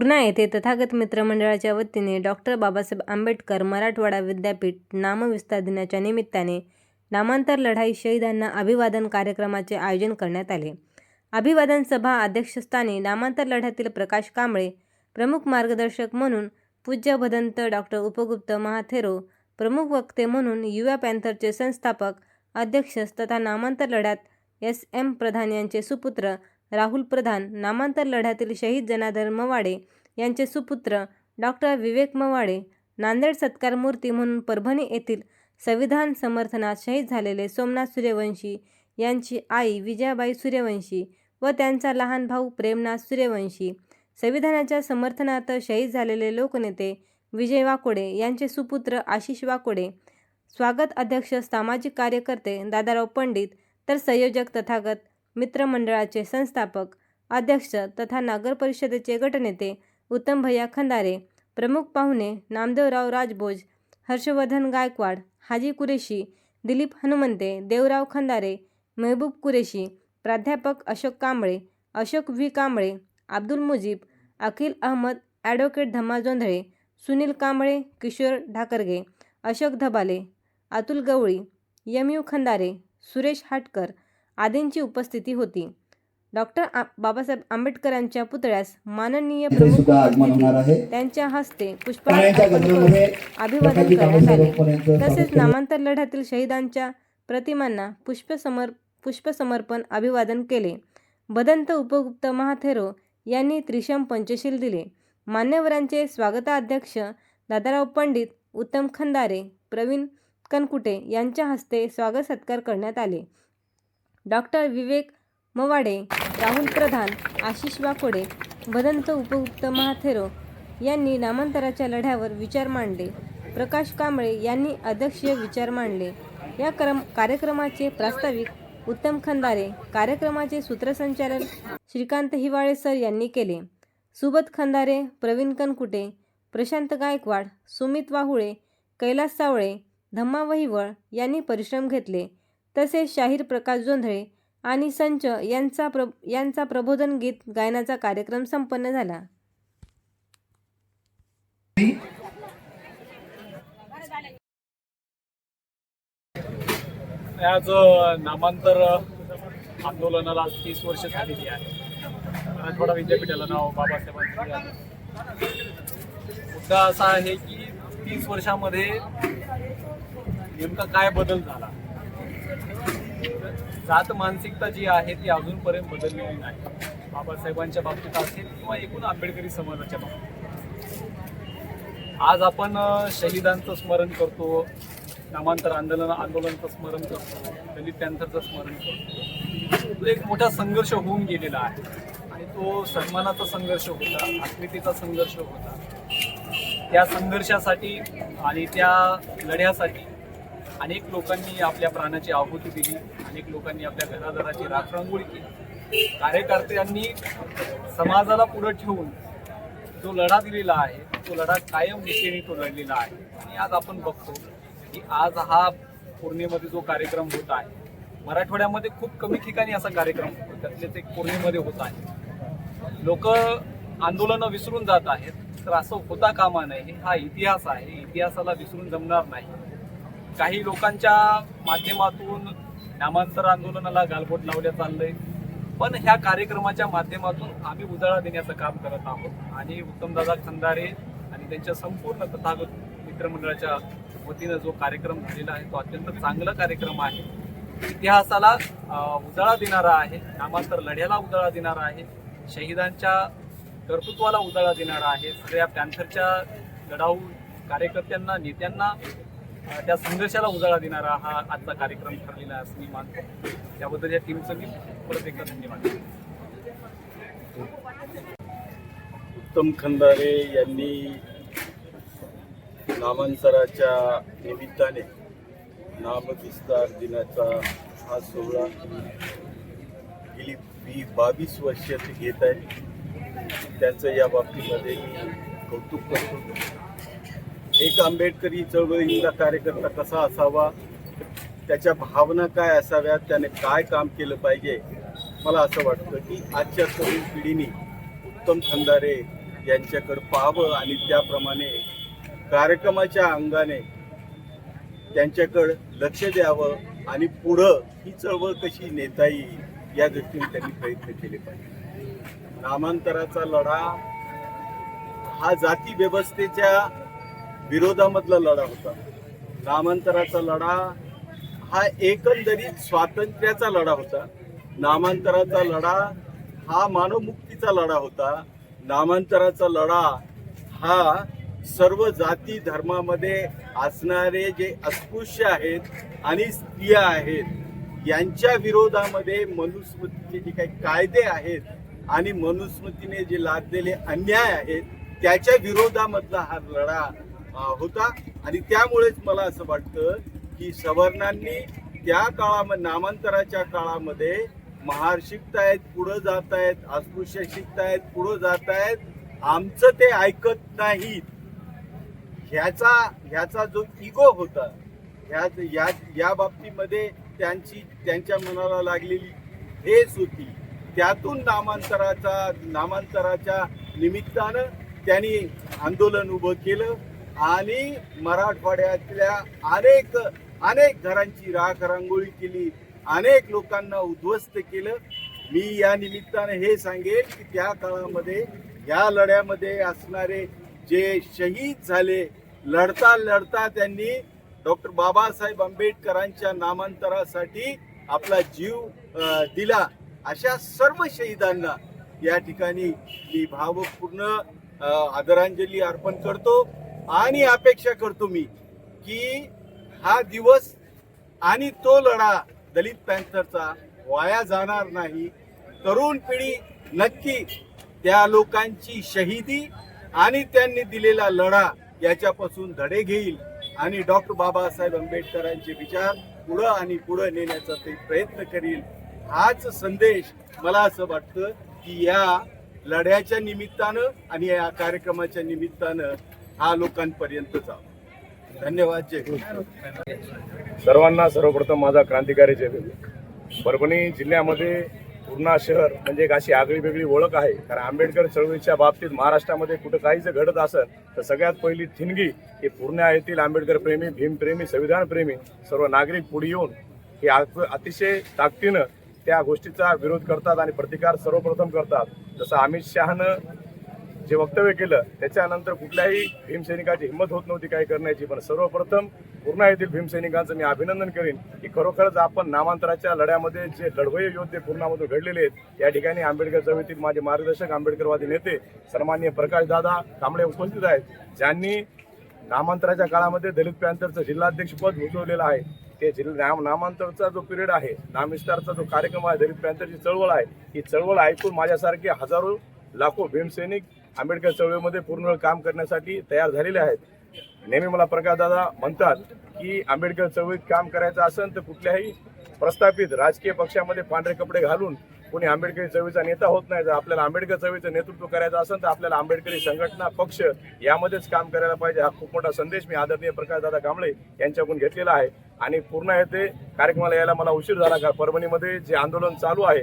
पूर्णा येथे तथागत मित्र मंडळाच्या वतीने डॉक्टर बाबासाहेब आंबेडकर मराठवाडा विद्यापीठ नामविस्तार दिनाच्या निमित्ताने नामांतर लढाई शहीदांना अभिवादन कार्यक्रमाचे आयोजन करण्यात आले. अभिवादन सभा अध्यक्षस्थानी नामांतर लढ्यातील प्रकाश कांबळे प्रमुख मार्गदर्शक म्हणून पूज्य भदंत डॉक्टर उपगुप्त महाथेरो प्रमुख वक्ते म्हणून युवा पॅन्थरचे संस्थापक अध्यक्ष तथा नामांतर लढ्यात एस एम प्रधान यांचे सुपुत्र राहुल प्रधान नामांतर लढ्यातील शहीद जनार्दन मवाडे यांचे सुपुत्र डॉक्टर विवेक मवाडे नांदेड सत्कार मूर्ती म्हणून परभणी येथील संविधान समर्थनात शहीद झालेले सोमनाथ सूर्यवंशी यांची आई विजयाबाई सूर्यवंशी व त्यांचा लहान भाऊ प्रेमनाथ सूर्यवंशी. संविधानाच्या समर्थनार्थ शहीद झालेले लोकनेते विजय वाकोडे यांचे सुपुत्र आशिष वाकोडे स्वागत अध्यक्ष सामाजिक कार्यकर्ते दादाराव पंडित तर संयोजक तथागत मित्रमंडळाचे संस्थापक अध्यक्ष तथा नगर परिषदेचे गटनेते उत्तम भैया खंदारे प्रमुख पाहुणे नामदेवराव राजभोज हर्षवर्धन गायकवाड हाजी कुरेशी दिलीप हनुमंते देवराव खंदारे मेहबूब कुरेशी प्राध्यापक अशोक कांबळे अशोक व्ही कांबळे अब्दुल मुजीब अखिल अहमद ॲडव्होकेट धम्मा जोंधळे सुनील कांबळे किशोर ढाकरगे अशोक धबाले अतुल गवळी यमयू यू खंदारे सुरेश हाटकर आदींची उपस्थिती होती. डॉक्टर बाबासाहेब आंबेडकरांच्या पुतळ्यास माननीय त्यांच्या हस्ते पुष्पहार अभिवादन करण्यात आले. तसेच. नामांतर लढ्यातील शहीदांच्या प्रतिमांना पुष्पसमर पुष्पसमर्पण अभिवादन केले. बदंत उपगुप्त महाथेरो यांनी त्रिशम पंचशील दिले. मान्यवरांचे स्वागताध्यक्ष दादाराव पंडित उत्तम खंदारे प्रवीण कनकुटे यांच्या हस्ते स्वागत सत्कार करण्यात आले. डॉक्टर विवेक मवाडे राहुल प्रधान आशिष वाकोडे भदंत उपगुप्त महाथेरो यांनी नामांतराच्या लढ्यावर विचार मांडले. प्रकाश कांबळे यांनी अध्यक्षीय विचार मांडले. या क्रम कार्यक्रमाचे प्रास्ताविक उत्तम खंदारे कार्यक्रमाचे सूत्रसंचालन श्रीकांत हिवाळे सर यांनी केले. सुबत खंदारे प्रवीण कनकुटे प्रशांत गायकवाड सुमित वाहुळे कैलास सावळे धम्मा वहिवळ यांनी परिश्रम घेतले. तसेच शाहीर प्रकाश जोंधळे आणि संच यांचा प्र यांचा प्रबोधन गीत गायनाचा कार्यक्रम संपन्न झाला. आज नामांतर आंदोलनाला आज तीस वर्ष झालेली आहे. मराठवाडा विद्यापीठाला नाव बाबासाहेबांचं मुद्दा असा आहे की तीस वर्षामध्ये नेमका काय बदल झाला? जात मानसिकता जी आहे ती अजूनपर्यंत बदललेली नाही. बाबासाहेबांच्या बाबतीत असेल किंवा एकूण आंबेडकरी समाजाच्या बाबतीत. आज आपण शहीदांचं स्मरण करतो. नामांतर आंदोलन आंदोलनाचं स्मरण करतो. दलित त्यांचं स्मरण करतो. तो एक मोठा संघर्ष होऊन गेलेला आहे. आणि तो सन्मानाचा संघर्ष होता अस्मितेचा संघर्ष होता. त्या संघर्षासाठी आणि त्या लढ्यासाठी अनेक लोकांनी आपल्या प्राणाची आहुती दिली अनेक लोकांनी आपल्या घराघराची राखरांगोळी केली. कार्यकर्त्यांनी समाजाला पुढे ठेवून जो लढा दिलेला आहे तो लढा कायम दिशेने तो लढलेला आहे. आणि आज आपण बघतो की आज हा पौर्णिमेमध्ये जो कार्यक्रम होत आहे मराठवाड्यामध्ये खूप कमी ठिकाणी असा कार्यक्रम होतो. त्यातलेच एक पौर्णिमेमध्ये होत आहे. लोक आंदोलनं विसरून जात आहेत तर असं होता कामा नये. हा इतिहास आहे. इतिहासाला विसरून जमणार नाही. काही लोकांच्या माध्यमातून नामांतर आंदोलनाला गालबोट लावल्या चाललंय पण ह्या कार्यक्रमाच्या माध्यमातून आम्ही उजाळा देण्याचं काम करत आहोत. आणि उत्तमदादा खंदारे आणि त्यांच्या संपूर्ण तथागत मित्रमंडळाच्या वतीनं जो कार्यक्रम झालेला आहे तो अत्यंत चांगला कार्यक्रम आहे. इतिहासाला उजाळा देणारा आहे नामांतर लढ्याला उजाळा देणारा आहे शहीदांच्या कर्तृत्वाला उजाळा देणारा आहे सगळ्या पॅन्थरच्या लढाऊ कार्यकर्त्यांना नेत्यांना त्या संघर्षाला उजाळा देणारा हा आजचा कार्यक्रम ठरलेला असं मी मानतो. त्याबद्दल या टीमचं मी परत एकदा धन्यवाद उत्तम खंदारे यांनी नामांतराच्या निमित्ताने नामविस्तार दिनाचा हा सोहळा गेली वी बावीस वर्ष ते घेत आहेत त्यांचं या बाबतीमध्ये मी कौतुक करतो. एक आंबेडकरी चळवळीचा कार्यकर्ता कसा असावा? त्याच्या भावना काय असाव्यात? त्याने काय काम केलं पाहिजे? मला असं वाटतं की आजच्या तरुण पिढीने उत्तम खंदारे यांच्याकडे पाहावं आणि त्याप्रमाणे कार्यक्रमाच्या अंगाने त्यांच्याकडं लक्ष द्यावं आणि पुढं ही चळवळ कशी नेता येईल या दृष्टीने त्यांनी प्रयत्न केले पाहिजे. नामांतराचा लढा हा जाती व्यवस्थेच्या विरोधामधला लढा होता. नामांतराचा लढा हा एकंदरीत स्वातंत्र्याचा लढा होता. नामांतराचा लढा हा मानवमुक्तीचा लढा होता. नामांतराचा लढा हा सर्व जाती धर्मामध्ये असणारे जे अस्पृश्य आहेत आणि स्त्रिया आहेत यांच्या विरोधामध्ये मनुस्मृतीचे जे काही कायदे आहेत आणि मनुस्मृतीने जे लादलेले अन्याय आहेत त्याच्या विरोधामधला हा लढा होता. आणि त्यामुळेच मला असं वाटतं की सवर्णांनी त्या काळामध्ये नामांतराच्या काळामध्ये महार शिकतायत पुढं जात आहेत अस्पृश्य शिकतायत पुढं जात आहेत आमचं ते ऐकत नाहीत. ह्याचा ह्याचा जो इगो होता ह्या या या बाबतीमध्ये त्यांची त्यांच्या मनाला लागलेली हेच होती. त्यातून नामांतराचा नामांतराच्या निमित्तानं त्यांनी आंदोलन उभं केलं. आणि मराठवाड्यातल्या अनेक अनेक घरांची राख रांगोळी केली अनेक लोकांना उद्ध्वस्त केलं. मी या निमित्तानं हे सांगेन की त्या काळामध्ये या लढ्यामध्ये असणारे जे शहीद झाले लढता लढता त्यांनी डॉक्टर बाबासाहेब आंबेडकरांच्या नामांतरासाठी आपला जीव दिला. अशा सर्व शहीदांना या ठिकाणी मी भावपूर्ण आदरांजली अर्पण करतो. आणि अपेक्षा करतो मी की हा दिवस आणि तो लढा दलित पॅन्थरचा वाया जाणार नाही. तरुण पिढी नक्की त्या लोकांची शहीदी आणि त्यांनी दिलेला लढा याच्यापासून धडे घेईल. आणि डॉक्टर बाबासाहेब आंबेडकरांचे विचार पुढं आणि पुढं नेण्याचा ते प्रयत्न करील. हाच संदेश मला असं वाटतं की या लढ्याच्या निमित्तानं आणि या कार्यक्रमाच्या निमित्तानं हा लोकांपर्यंत जावा धन्यवाद जय सर्वांना सर्वप्रथम माझा क्रांतिकारी जय परभणी जिल्ह्यामध्ये पूर्णा शहर म्हणजे एक अशी आगळी वेगळी ओळख आहे. कारण आंबेडकर चळवळीच्या बाबतीत महाराष्ट्रामध्ये कुठं काही जर घडत असेल तर सगळ्यात पहिली ठिणगी ही पूर्णा येथील आंबेडकर प्रेमी भीमप्रेमी संविधान प्रेमी सर्व नागरिक पुढे येऊन हे अतिशय ताकदीनं त्या गोष्टीचा विरोध करतात आणि प्रतिकार सर्वप्रथम करतात. जसं अमित शहानं जे वक्तव्य केलं त्याच्यानंतर कुठल्याही भीमसैनिकाची हिंमत होत नव्हती काय करण्याची. पण सर्वप्रथम पूर्णा येथील भीमसैनिकांचं मी अभिनंदन करीन की खरोखरच आपण नामांतराच्या लढ्यामध्ये जे लढवय योद्धे पूर्णामधून घडलेले आहेत या ठिकाणी आंबेडकर चळवळीतील माझे मार्गदर्शक आंबेडकरवादी नेते सन्मान्य प्रकाशदादा कांबळे उपस्थित आहेत ज्यांनी नामांतराच्या काळामध्ये दलित पॅन्थरचं जिल्हाध्यक्ष पद भूषवलेलं आहे. ते जिल्हा नाम नामांतरचा जो पिरियड आहे नामविस्तारचा जो कार्यक्रम आहे दलित पॅन्थरची चळवळ आहे ही चळवळ ऐकून माझ्यासारखे हजारो लाखो भीमसैनिक आंबेडकर चळवळीमध्ये पूर्ण वेळ काम करण्यासाठी तयार झालेले आहेत. नेहमी मला प्रकाशदादा म्हणतात की आंबेडकर चळवळीत काम करायचं असेल तर कुठल्याही प्रस्थापित राजकीय पक्षामध्ये पांढरे कपडे घालून कोणी आंबेडकरी चळवळीचा नेता होत नाही. जर आपल्याला आंबेडकर चळवळीचं नेतृत्व करायचं असेल तर आपल्याला आंबेडकरी संघटना पक्ष यामध्येच काम करायला पाहिजे. हा खूप मोठा संदेश मी आदरणीय प्रकाशदादा कांबळे यांच्याकडून घेतलेला आहे. आणि पूर्ण येथे कार्यक्रमाला यायला मला उशीर झाला. का परभणीमध्ये जे आंदोलन चालू आहे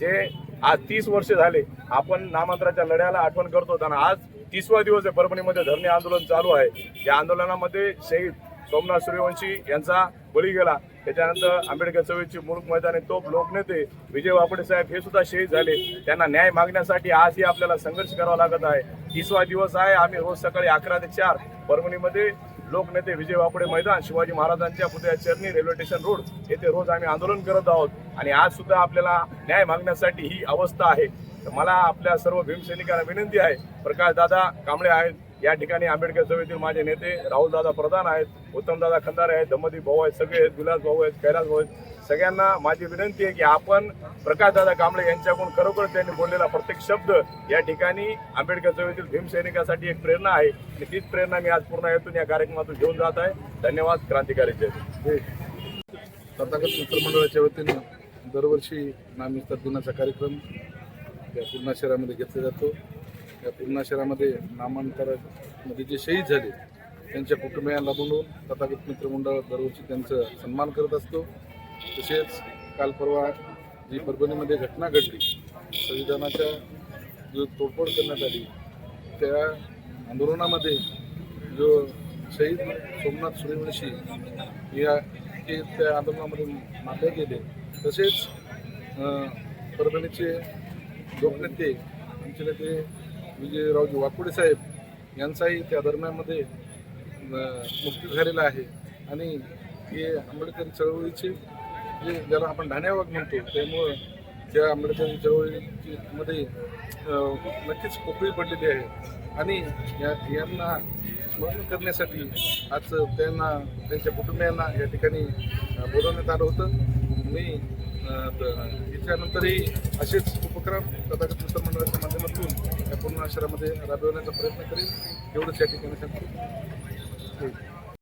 जे आज तीस वर्ष झाले आपण नामांतराच्या लढ्याला आठवण करतो आणि आज तीसवा दिवस आहे परभणीमध्ये धरणे आंदोलन चालू आहे. या आंदोलनामध्ये शहीद सोमनाथ सूर्यवंशी यांचा बळी गेला. त्याच्यानंतर आंबेडकर चळवळीचे मुलूक मैदानी तोप लोकनेते विजय वापडे साहेब हे सुद्धा शहीद झाले. त्यांना न्याय मागण्यासाठी आजही आपल्याला संघर्ष करावा लागत आहे. तीसवा दिवस आहे. आम्ही रोज सकाळी अकरा ते चार परभणीमध्ये लोकनेते विजय वापडे मैदान शिवाजी महाराजांच्या पुतळ्या चरणी रेल्वे स्टेशन रोड येथे रोज आम्ही आंदोलन करत आहोत. आणि आज सुद्धा आपल्याला न्याय मागण्यासाठी ही अवस्था आहे. तर मला आपल्या सर्व भीमसैनिकांना विनंती आहे. प्रकाश दादा कांबळे आहेत. या ठिकाणी आंबेडकर सभेतील माझे नेते राहुल दादा प्रधान आहेत उत्तम दादा खंदारे आहेत दमदीप भाऊ आहेत सगळे आहेत विलास भाऊ आहेत कैलास भाऊ आहेत. सगळ्यांना माझी विनंती आहे की आपण प्रकाशदादा कांबळे यांच्याकडून खरोखर त्यांनी बोललेला प्रत्येक शब्द या ठिकाणी आंबेडकर सभेतील भीमसैनिकासाठी एक प्रेरणा आहे आणि तीच प्रेरणा मी आज पूर्ण हेतून या कार्यक्रमातून घेऊन जात आहे. धन्यवाद क्रांतिकारी जय तथागत मित्रमंडळाच्या वतीनं दरवर्षी नामविस्तार दिनाचा कार्यक्रम या पूर्णा शहरामध्ये घेतला जातो. या पूर्णा शहरामध्ये नामांतरामध्ये म्हणजे जे शहीद झाले त्यांच्या कुटुंबियांना बोलवून तथागत मित्रमंडळ दरवर्षी त्यांचं सन्मान करत असतो. तसेच काल परवा जी परभणीमध्ये घटना घडली संविधानाच्या जो तोडफोड करण्यात आली त्या आंदोलनामध्ये जो शहीद सोमनाथ सूर्यवंशी या हे त्या आंदोलनामध्ये मारले गेले. तसेच परभणीचे लोकनेते आमचे नेते विजयरावजी वाकुडे साहेब यांचाही त्या दरम्यानमध्ये अं, मुक्ती झालेला आहे. आणि हे आंबेडकरी चळवळीचे जे ज्याला आपण ढाण्यावाग म्हणतो त्यामुळं त्या आंबेडकरी चळवळीची मध्ये नक्कीच पोकळी पडलेली आहे. आणि या यांना स्मरण करण्यासाठी आज त्यांना त्यांच्या कुटुंबियांना या ठिकाणी बोलवण्यात आलं होतं. मी याच्यानंतरही असेच उपक्रम तथागत मित्र मंडळाच्या माध्यमातून या पूर्ण आश्रमामध्ये राबवण्याचा प्रयत्न करेन. एवढंच या ठिकाणी सांगतो.